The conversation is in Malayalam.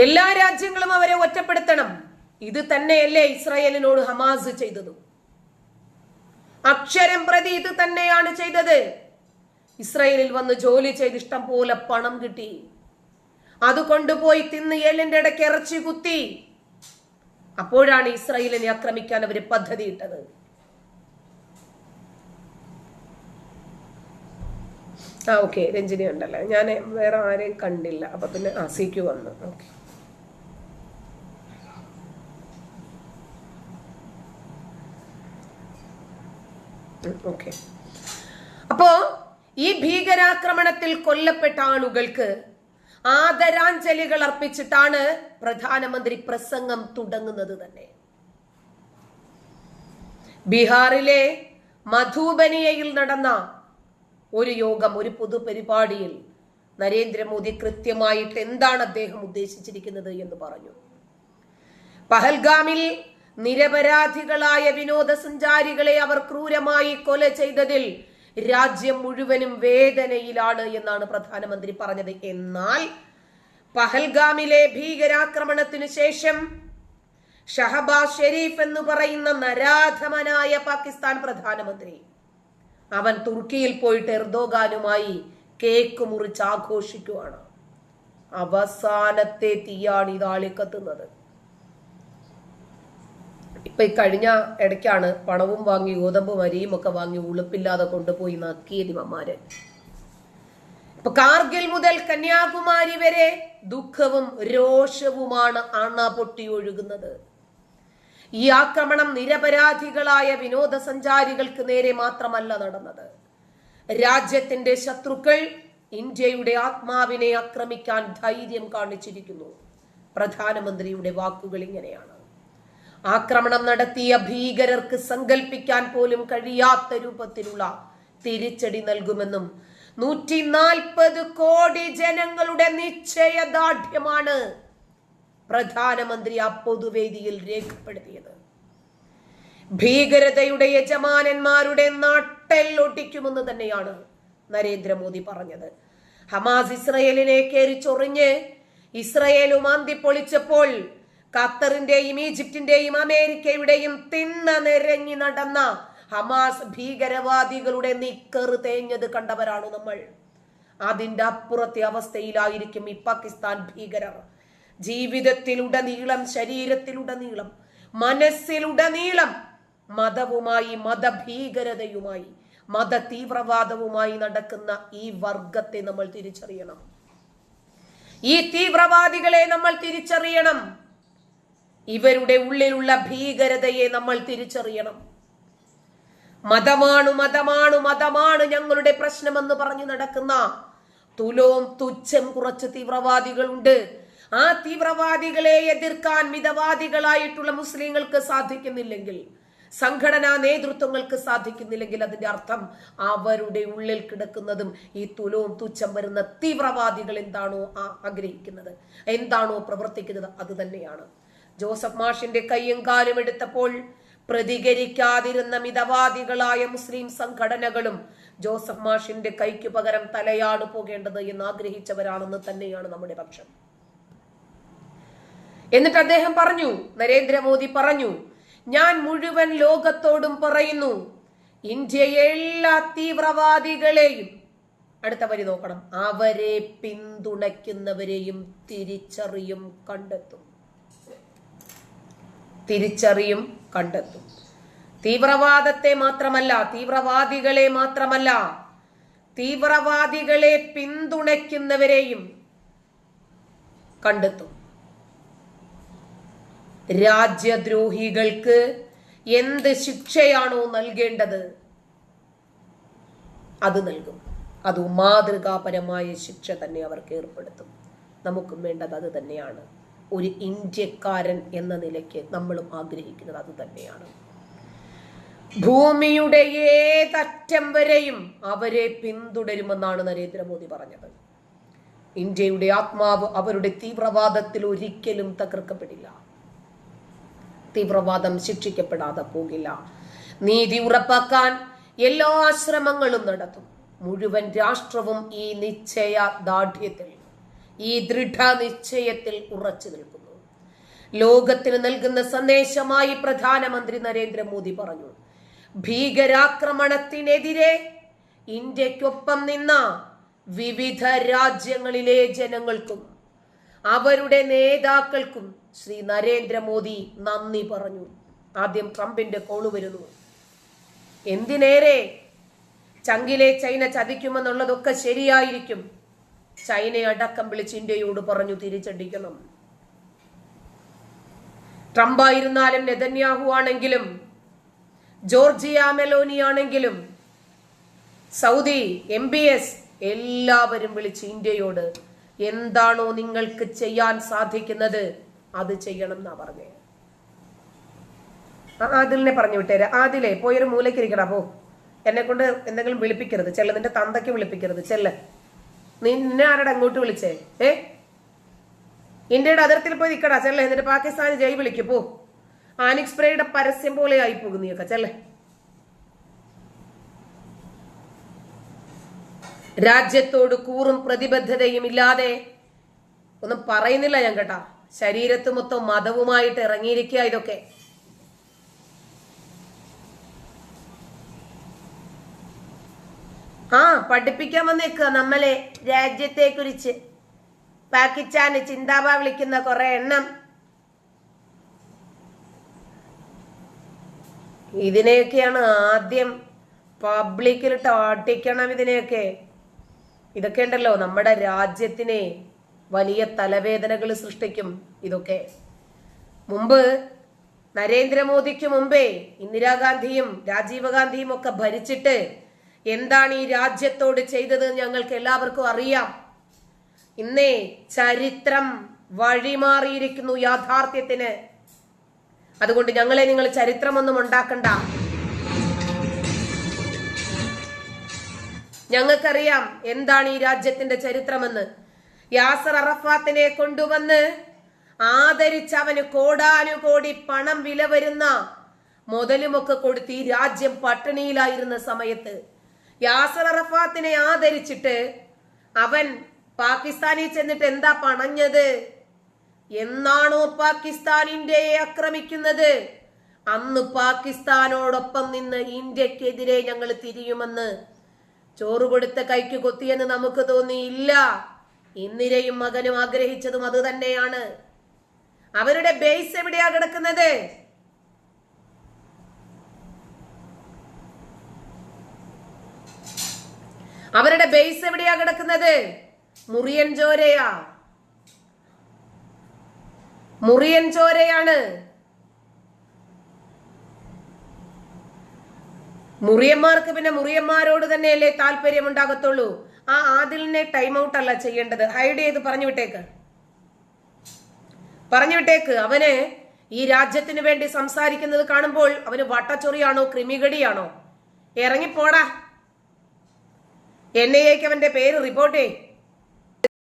എല്ലാ രാജ്യങ്ങളും അവരെ ഒറ്റപ്പെടുത്തണം. ഇത് തന്നെയല്ലേ ഇസ്രായേലിനോട് ഹമാസ് ചെയ്തത്. അക്ഷരം പ്രതി ഇത് തന്നെയാണ് ചെയ്തത്. ഇസ്രായേലിൽ വന്ന് ജോലി ചെയ്ത് ഇഷ്ടം പോലെ പണം കിട്ടി. അത് കൊണ്ടുപോയി തിന്ന് ഏലിന്റെ ഇടയ്ക്ക് ഇറച്ചി കുത്തി. അപ്പോഴാണ് ഇസ്രായേലിനെ ആക്രമിക്കാൻ അവർ പദ്ധതിയിട്ടത്. ആ ഓക്കെ. രഞ്ജിനി ഉണ്ടല്ലേ. ഞാൻ വേറെ ആരെയും കണ്ടില്ല. അപ്പൊ പിന്നെ ആ സിക്ക് വന്നു. ഓക്കെ. ഓക്കെ അപ്പോ ഈ ഭീകരാക്രമണത്തിൽ കൊല്ലപ്പെട്ട ആളുകൾക്ക് ആദരാഞ്ജലികൾ അർപ്പിച്ചിട്ടാണ് പ്രധാനമന്ത്രി പ്രസംഗം തുടങ്ങുന്നത് തന്നെ. ബീഹാറിലെ മധുബനിയയിൽ നടന്ന ഒരു യോഗം ഒരു പൊതുപരിപാടിയിൽ നരേന്ദ്രമോദി കൃത്യമായിട്ട് എന്താണ് അദ്ദേഹം ഉദ്ദേശിച്ചിരിക്കുന്നത് എന്ന് പറഞ്ഞു. പഹൽഗാമിൽ നിരപരാധികളായ വിനോദസഞ്ചാരികളെ അവർ ക്രൂരമായി കൊല ചെയ്തതിൽ രാജ്യം മുഴുവനും വേദനയിലാണ് എന്നാണ് പ്രധാനമന്ത്രി പറഞ്ഞത്. എന്നാൽ പഹൽഗാമിലെ ഭീകരാക്രമണത്തിനു ശേഷം ഷഹബാസ് ഷെരീഫ് എന്ന് പറയുന്ന നരാധമനായ പാകിസ്ഥാൻ പ്രധാനമന്ത്രി അവൻ തുർക്കിയിൽ പോയിട്ട് എർദോഗാനുമായി കേക്ക് മുറിച്ച് ആഘോഷിക്കുവാണ്. അവസാനത്തെ തീയാണ് ഇതാളി കത്തുന്നത്. ഇപ്പൊ ഈ കഴിഞ്ഞ ഇടയ്ക്കാണ് പണവും വാങ്ങി ഗോതമ്പും അരിയും ഒക്കെ വാങ്ങി ഉളുപ്പില്ലാതെ കൊണ്ടുപോയി നക്കിയതിമന്മാര് ഇപ്പൊ കാർഗിൽ മുതൽ കന്യാകുമാരി വരെ ദുഃഖവും രോഷവുമാണ് അണ പൊട്ടി ഒഴുകുന്നത്. ഈ ആക്രമണം നിരപരാധികളായ വിനോദസഞ്ചാരികൾക്ക് നേരെ മാത്രമല്ല നടന്നത്. രാജ്യത്തിന്റെ ശത്രുക്കൾ ഇന്ത്യയുടെ ആത്മാവിനെ ആക്രമിക്കാൻ ധൈര്യം കാണിച്ചിരിക്കുന്നു. പ്രധാനമന്ത്രിയുടെ വാക്കുകൾ ഇങ്ങനെയാണ്. ആക്രമണം നടത്തിയ ഭീകരർക്ക് സങ്കല്പിക്കാൻ പോലും കഴിയാത്ത രൂപത്തിലുള്ള തിരിച്ചടി നൽകുമെന്നും നൂറ്റി നാൽപ്പത് കോടി ജനങ്ങളുടെ നിശ്ചയദാർഢ്യമാണ് പ്രധാനമന്ത്രി ആ പൊതുവേദിയിൽ രേഖപ്പെടുത്തിയത്. ഭീകരതയുടെ യജമാനന്മാരുടെ നട്ടെല്ലൊട്ടിക്കുമെന്ന് തന്നെയാണ് നരേന്ദ്രമോദി പറഞ്ഞത്. ഹമാസ് ഇസ്രയേലിനെ കയറി ചൊറിഞ്ഞ് ഇസ്രയേൽ ഉമാന്തി പൊളിച്ചപ്പോൾ ഖത്തറിന്റെയും ഈജിപ്തിന്റെയും അമേരിക്കയുടെയും തിന്ന നിരങ്ങി നടന്ന ഹമാസ് ഭീകരവാദികളുടെ നിക്കറ് തേഞ്ഞത് കണ്ടവരാണ് നമ്മൾ. അതിന്റെ അപ്പുറത്തെ അവസ്ഥയിലായിരിക്കും ഈ പാകിസ്ഥാൻ ഭീകരർ. ജീവിതത്തിലുടനീളം ശരീരത്തിലുടനീളം മനസ്സിലുടനീളം മതവുമായി മതഭീകരതയുമായി മത തീവ്രവാദവുമായി നടക്കുന്ന ഈ വർഗത്തെ നമ്മൾ തിരിച്ചറിയണം. ഈ തീവ്രവാദികളെ നമ്മൾ തിരിച്ചറിയണം. ഇവരുടെ ഉള്ളിലുള്ള ഭീകരതയെ നമ്മൾ തിരിച്ചറിയണം. മതമാണു മതമാണു മതമാണ് ഞങ്ങളുടെ പ്രശ്നമെന്ന് പറഞ്ഞു നടക്കുന്ന തുലോം തുച്ഛം കുറച്ച് തീവ്രവാദികളുണ്ട്. ആ തീവ്രവാദികളെ എതിർക്കാൻ മിതവാദികളായിട്ടുള്ള മുസ്ലിങ്ങൾക്ക് സാധിക്കുന്നില്ലെങ്കിൽ സംഘടനാ നേതൃത്വങ്ങൾക്ക് സാധിക്കുന്നില്ലെങ്കിൽ അതിന്റെ അർത്ഥം അവരുടെ ഉള്ളിൽ കിടക്കുന്നതും ഈ തുലവും തുച്ഛം വരുന്ന തീവ്രവാദികൾ എന്താണോ ആഗ്രഹിക്കുന്നത് എന്താണോ പ്രവർത്തിക്കുന്നത് അത് തന്നെയാണ്. ജോസഫ് മാഷിന്റെ കൈയും കാലും എടുത്തപ്പോൾ പ്രതികരിക്കാതിരുന്ന മിതവാദികളായ മുസ്ലിം സംഘടനകളും ജോസഫ് മാഷിന്റെ കൈക്ക് പകരം തലയാണ് പോകേണ്ടത് എന്ന് ആഗ്രഹിച്ചവരാണെന്ന് തന്നെയാണ് നമ്മുടെ പക്ഷം. എന്നിട്ട് അദ്ദേഹം പറഞ്ഞു നരേന്ദ്രമോദി പറഞ്ഞു ഞാൻ മുഴുവൻ ലോകത്തോടും പറയുന്നു ഇന്ത്യയെ എല്ലാ തീവ്രവാദികളെയും അടുത്ത വരി നോക്കണം അവരെ പിന്തുണയ്ക്കുന്നവരെയും തിരിച്ചറിയും കണ്ടെത്തും. തിരിച്ചറിയും കണ്ടെത്തും. തീവ്രവാദത്തെ മാത്രമല്ല തീവ്രവാദികളെ മാത്രമല്ല തീവ്രവാദികളെ പിന്തുണയ്ക്കുന്നവരെയും കണ്ടെത്തും. രാജ്യദ്രോഹികൾക്ക് എന്ത് ശിക്ഷയാണോ നൽകേണ്ടത് അത് നൽകും. അത് മാതൃകാപരമായ ശിക്ഷ തന്നെ അവർക്ക് ഏർപ്പെടുത്തും. നമുക്കും വേണ്ടത് അത് തന്നെയാണ്. ഒരു ഇന്ത്യക്കാരൻ എന്ന നിലയ്ക്ക് നമ്മളും ആഗ്രഹിക്കുന്നത് അത് തന്നെയാണ്. ഭൂമിയുടെ ഏതറ്റം വരെയും അവരെ പിന്തുടരുമെന്നാണ് നരേന്ദ്രമോദി പറഞ്ഞത്. ഇന്ത്യയുടെ ആത്മാവ് അവരുടെ തീവ്രവാദത്തിൽ ഒരിക്കലും തകർക്കപ്പെടില്ല. തീവ്രവാദം ശിക്ഷിക്കപ്പെടാതെ പോകില്ല. നീതി ഉറപ്പാക്കാൻ എല്ലാ ശ്രമങ്ങളും നടത്തും. മുഴുവൻ രാഷ്ട്രവും ഈ നിശ്ചയ ദാർഢ്യത്തിൽ ഈ ദൃഢനിശ്ചയത്തിൽ ഉറച്ചു നിൽക്കുന്നു. ലോകത്തിന് നൽകുന്ന സന്ദേശമായി പ്രധാനമന്ത്രി നരേന്ദ്രമോദി പറഞ്ഞു ഭീകരാക്രമണത്തിനെതിരെ ഇന്ത്യക്കൊപ്പം നിന്ന വിവിധ രാജ്യങ്ങളിലെ ജനങ്ങൾക്കും അവരുടെ നേതാക്കൾക്കും ശ്രീ നരേന്ദ്രമോദി നന്ദി പറഞ്ഞു. ആദ്യം ട്രംപിന്റെ കോൾ വരുന്നു. എന്തിനേറെ ചങ്കിലെ ചൈന ചതിക്കുമെന്നുള്ളതൊക്കെ ശരിയായിരിക്കും. ചൈനയെ അടക്കം വിളിച്ച് ഇന്ത്യയോട് പറഞ്ഞു തിരിച്ചടിക്കണം. ട്രംപ് ആയിരുന്നാലും നെതന്യാഹു ആണെങ്കിലും ജോർജിയ മെലോനി ആണെങ്കിലും സൗദി എം ബി എസ് എല്ലാവരും വിളിച്ച് ഇന്ത്യയോട് എന്താണോ നിങ്ങൾക്ക് ചെയ്യാൻ സാധിക്കുന്നത് അത് ചെയ്യണം എന്നാ പറഞ്ഞേ. ആദിലിനെ പറഞ്ഞു വിട്ടേരെ. ആദിലെ പോയൊരു മൂലയ്ക്ക് ഇരിക്കടാ പോ. എന്നെ കൊണ്ട് എന്തെങ്കിലും വിളിപ്പിക്കരുത്. ചെല്ല നിന്റെ തന്തയ്ക്ക് വിളിപ്പിക്കരുത്. ചെല്ല. നിന്നെ ആരുടെ അങ്ങോട്ട് വിളിച്ചേ? ഏ? ഇന്ത്യയുടെ അതിർത്തിൽ പോയി നിൽക്കടാ ചെല്ലേ? എന്നിട്ട് പാകിസ്ഥാന് ജയ് വിളിക്കു പോ. ആനിക് സ്പ്രേയുടെ പരസ്യം പോലെ ആയി പോകും നീയൊക്കെ ചെല്ലേ? രാജ്യത്തോട് കൂറും പ്രതിബദ്ധതയും ഇല്ലാതെ ഒന്നും പറയുന്നില്ല ഞാൻ കേട്ടാ. ശരീരത്ത് മൊത്തം മതവുമായിട്ട് ഇറങ്ങിയിരിക്കുക ഇതൊക്കെ. ആ. പഠിപ്പിക്കാൻ വന്നേക്കുക നമ്മളെ രാജ്യത്തെ കുറിച്ച് പാകിസ്ഥാന് ചിന്താബ വിളിക്കുന്ന കുറെ എണ്ണം. ഇതിനെയൊക്കെയാണ് ആദ്യം പബ്ലിക്കിൽ ടാട്ടിക്കണം ഇതിനെയൊക്കെ. ഇതൊക്കെ ഉണ്ടല്ലോ നമ്മുടെ രാജ്യത്തിനെ വലിയ തലവേദനകൾ സൃഷ്ടിക്കും ഇതൊക്കെ. മുമ്പ് നരേന്ദ്രമോദിക്ക് മുമ്പേ ഇന്ദിരാഗാന്ധിയും രാജീവ് ഗാന്ധിയും ഒക്കെ ഭരിച്ചിട്ട് എന്താണ് ഈ രാജ്യത്തോട് ചെയ്തത് ഞങ്ങൾക്ക് എല്ലാവർക്കും അറിയാം. ഇന്നേ ചരിത്രം വഴിമാറിയിരിക്കുന്നു യാഥാർത്ഥ്യത്തിന്. അതുകൊണ്ട് ഞങ്ങളെ നിങ്ങൾ ചരിത്രമൊന്നും ഉണ്ടാക്കണ്ട. ഞങ്ങൾക്കറിയാം എന്താണ് ഈ രാജ്യത്തിന്റെ ചരിത്രമെന്ന്. യാസർ അറഫാത്തിനെ കൊണ്ടുവന്ന് ആദരിച്ച് കോടാനുകോടി പണം വില വരുന്ന മുതലുമൊക്കെ കൊടുത്ത് ഈ രാജ്യം പട്ടിണിയിലായിരുന്ന സമയത്ത് യാസർ അറഫാത്തിനെ ആദരിച്ചിട്ട് അവൻ പാകിസ്ഥാനിൽ ചെന്നിട്ട് എന്താ പണഞ്ഞത്? എന്നാണോ പാകിസ്ഥാൻ ഇന്ത്യയെ ആക്രമിക്കുന്നത്? അന്ന് പാകിസ്ഥാനോടൊപ്പം നിന്ന് ഇന്ത്യക്കെതിരെ ഞങ്ങൾ തിരിയുമെന്ന് ചോറ് കൊടുത്ത കൈക്ക് കൊത്തിയെന്ന് നമുക്ക് തോന്നിയില്ല. ഇന്ദിരയും മകനും ആഗ്രഹിച്ചതും അത് തന്നെയാണ്. അവരുടെ ബേസ് എവിടെയാ കിടക്കുന്നത്? അവരുടെ ബേസ് എവിടെയാ കിടക്കുന്നത്? മുറിയൻ ചോരയാ. മുറിയൻ ചോരയാണ്. മുറിയന്മാർക്ക് പിന്നെ മുറിയന്മാരോട് തന്നെയല്ലേ താല്പര്യം ഉണ്ടാകത്തുള്ളൂ. ആ ആദിലിനെ ടൈം ഔട്ട് അല്ല ചെയ്യേണ്ടത്. ഹൈഡ് ചെയ്ത് പറഞ്ഞു വിട്ടേക്ക്. പറഞ്ഞു വിട്ടേക്ക്. അവന് ഈ രാജ്യത്തിന് വേണ്ടി സംസാരിക്കുന്നത് കാണുമ്പോൾ അവന് വട്ടച്ചൊറിയാണോ ക്രിമികടിയാണോ ഇറങ്ങിപ്പോടാ. എൻ ഐ എക്ക് അവന്റെ പേര് റിപ്പോർട്ട്